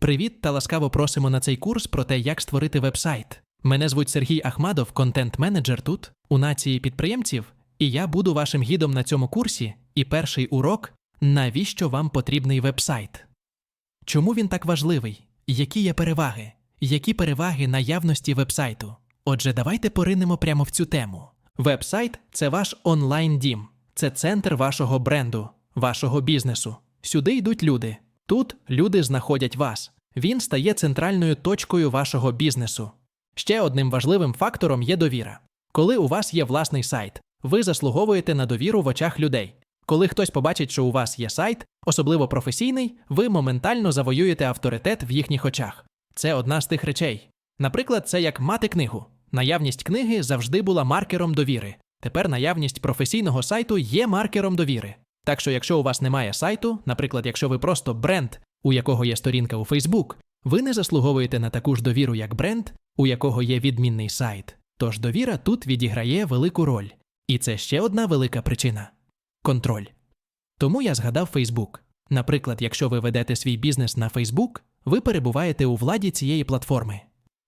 Привіт та ласкаво просимо на цей курс про те, як створити вебсайт. Мене звуть Сергій Ахмадов, контент-менеджер тут, у нації підприємців, і я буду вашим гідом на цьому курсі. І перший урок навіщо вам потрібний вебсайт? Чому він так важливий? Які є переваги? Які переваги наявності вебсайту? Отже, давайте поринемо прямо в цю тему. Вебсайт це ваш онлайн-дім, це центр вашого бренду, вашого бізнесу. Сюди йдуть люди. Тут люди знаходять вас. Він стає центральною точкою вашого бізнесу. Ще одним важливим фактором є довіра. Коли у вас є власний сайт, ви заслуговуєте на довіру в очах людей. Коли хтось побачить, що у вас є сайт, особливо професійний, ви моментально завоюєте авторитет в їхніх очах. Це одна з тих речей. Наприклад, це як мати книгу. Наявність книги завжди була маркером довіри. Тепер наявність професійного сайту є маркером довіри. Так що, якщо у вас немає сайту, наприклад, якщо ви просто бренд, у якого є сторінка у Facebook, ви не заслуговуєте на таку ж довіру, як бренд, у якого є відмінний сайт. Тож довіра тут відіграє велику роль. І це ще одна велика причина контроль. Тому я згадав Facebook. Наприклад, якщо ви ведете свій бізнес на Facebook, ви перебуваєте у владі цієї платформи.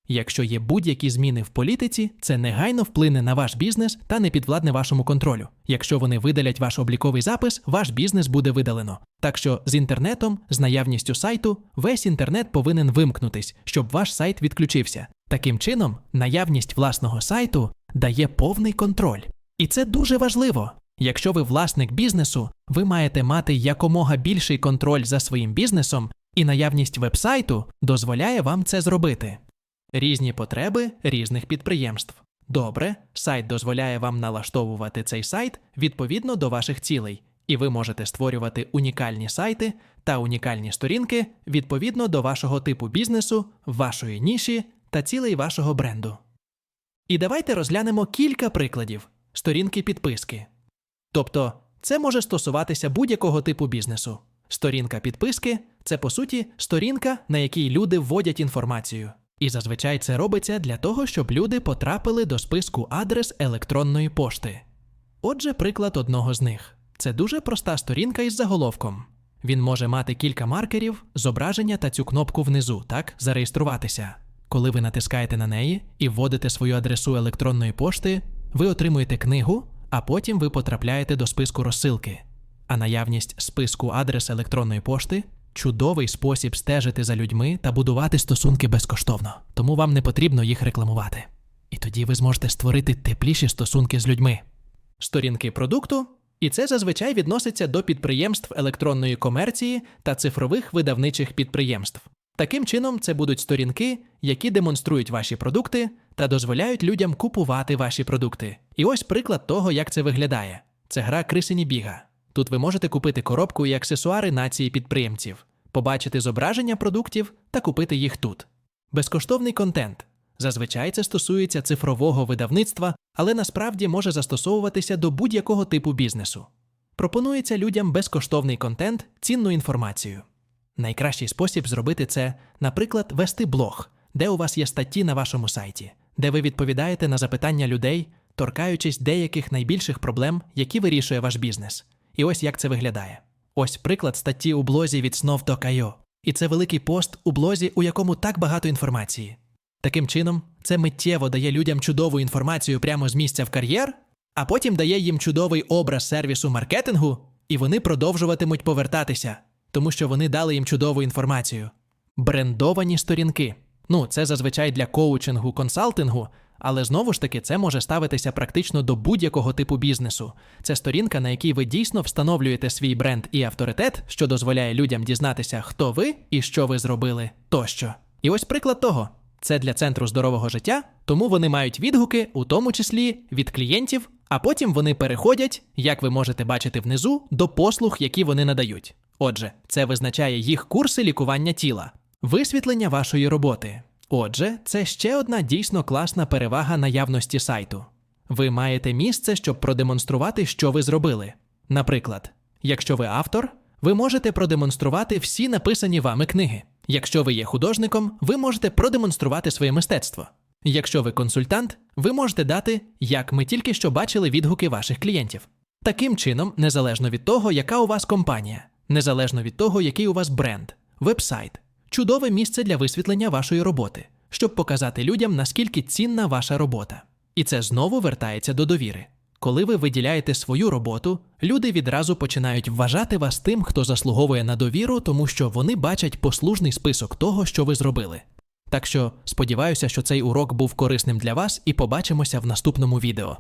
Якщо є будь-які зміни в політиці, це негайно вплине на ваш бізнес та не підвладне вашому контролю. Якщо вони видалять ваш обліковий запис, ваш бізнес буде видалено. Так що з інтернетом, з наявністю сайту, весь інтернет повинен вимкнутись, щоб ваш сайт відключився. Таким чином, наявність власного сайту дає повний контроль. І це дуже важливо. Якщо ви власник бізнесу, ви маєте мати якомога більший контроль за своїм бізнесом, і наявність вебсайту дозволяє вам це зробити. Різні потреби різних підприємств. Добре, сайт дозволяє вам налаштовувати цей сайт відповідно до ваших цілей, і ви можете створювати унікальні сайти та унікальні сторінки відповідно до вашого типу бізнесу, вашої ніші та цілей вашого бренду. І давайте розглянемо кілька прикладів сторінки підписки. Тобто, це може стосуватися будь-якого типу бізнесу. Сторінка підписки це по суті сторінка, на якій люди вводять інформацію. І зазвичай це робиться для того, щоб люди потрапили до списку адрес електронної пошти. Отже, приклад одного з них це дуже проста сторінка із заголовком. Він може мати кілька маркерів, зображення та цю кнопку внизу, так, зареєструватися. Коли ви натискаєте на неї і вводите свою адресу електронної пошти, ви отримуєте книгу, а потім ви потрапляєте до списку розсилки. А наявність списку адрес електронної пошти чудовий спосіб стежити за людьми та будувати стосунки безкоштовно, тому вам не потрібно їх рекламувати. І тоді ви зможете створити тепліші стосунки з людьми. Сторінки продукту, і це зазвичай відноситься до підприємств електронної комерції та цифрових видавничих підприємств. Таким чином, це будуть сторінки, які демонструють ваші продукти та дозволяють людям купувати ваші продукти. І ось приклад того, як це виглядає: це гра Крисині біга. Тут ви можете купити коробку і аксесуари нації підприємців, побачити зображення продуктів та купити їх тут. Безкоштовний контент. Зазвичай це стосується цифрового видавництва, але насправді може застосовуватися до будь-якого типу бізнесу. Пропонується людям безкоштовний контент, цінну інформацію. Найкращий спосіб зробити це, наприклад, вести блог, де у вас є статті на вашому сайті, де ви відповідаєте на запитання людей, торкаючись деяких найбільших проблем, які вирішує ваш бізнес. І ось як це виглядає. Ось приклад статті у блозі від Snov.io. І це великий пост у блозі, у якому так багато інформації. Таким чином, це миттєво дає людям чудову інформацію прямо з місця в кар'єр, а потім дає їм чудовий образ сервісу маркетингу, і вони продовжуватимуть повертатися, тому що вони дали їм чудову інформацію. Брендовані сторінки. Ну, це зазвичай для коучингу, консалтингу, але знову ж таки це може ставитися практично до будь-якого типу бізнесу. Це сторінка, на якій ви дійсно встановлюєте свій бренд і авторитет, що дозволяє людям дізнатися, хто ви і що ви зробили тощо. І ось приклад того. Це для центру здорового життя, тому вони мають відгуки, у тому числі від клієнтів, а потім вони переходять, як ви можете бачити внизу, до послуг, які вони надають. Отже, це визначає їх курси лікування тіла, висвітлення вашої роботи. Отже, це ще одна дійсно класна перевага наявності сайту. Ви маєте місце, щоб продемонструвати, що ви зробили. Наприклад, якщо ви автор, ви можете продемонструвати всі написані вами книги. Якщо ви є художником, ви можете продемонструвати своє мистецтво. Якщо ви консультант, ви можете дати, як ми тільки що бачили відгуки ваших клієнтів. Таким чином, незалежно від того, яка у вас компанія, незалежно від того, який у вас бренд, вебсайт, чудове місце для висвітлення вашої роботи, щоб показати людям, наскільки цінна ваша робота. І це знову вертається до довіри. Коли ви виділяєте свою роботу, люди відразу починають вважати вас тим, хто заслуговує на довіру, тому що вони бачать послужний список того, що ви зробили. Так що сподіваюся, що цей урок був корисним для вас, і побачимося в наступному відео.